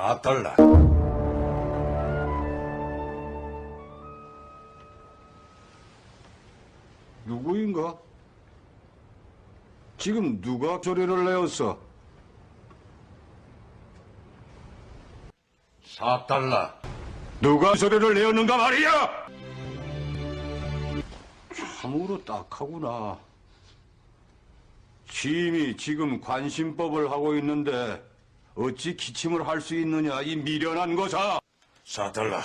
4달러. 누구인가? 지금 누가 소리를 내었어? 4달러. 누가 소리를 내었는가 말이야! 참으로 딱하구나. 짐이 지금 관심법을 하고 있는데 어찌 기침을 할 수 있느냐 이 미련한 거사. 4달러.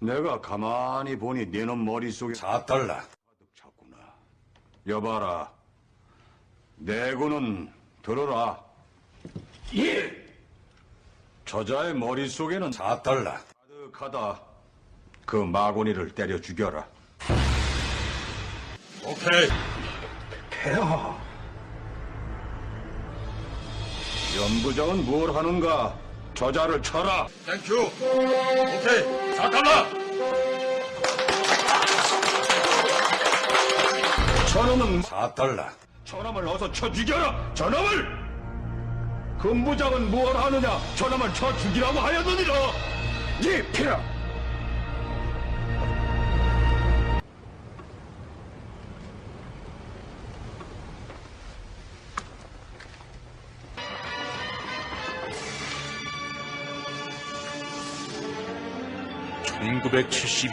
내가 가만히 보니 네놈 머릿속에 4달러. 가득 찼구나. 여봐라. 내고는 들어라. 예! 저자의 머릿속에는 4달러. 가득하다. 그 마구니를 때려 죽여라. 오케이. 폐하. 연부장은 뭘 하는가? 저자를 쳐라. 땡큐. 오케이. 4달러. 저놈은 4달러. 저놈을 어서 쳐 죽여라. 저놈을. 근부장은 뭘 하느냐? 저놈을 쳐 죽이라고 하였느니라. 예, 폐하. (1972년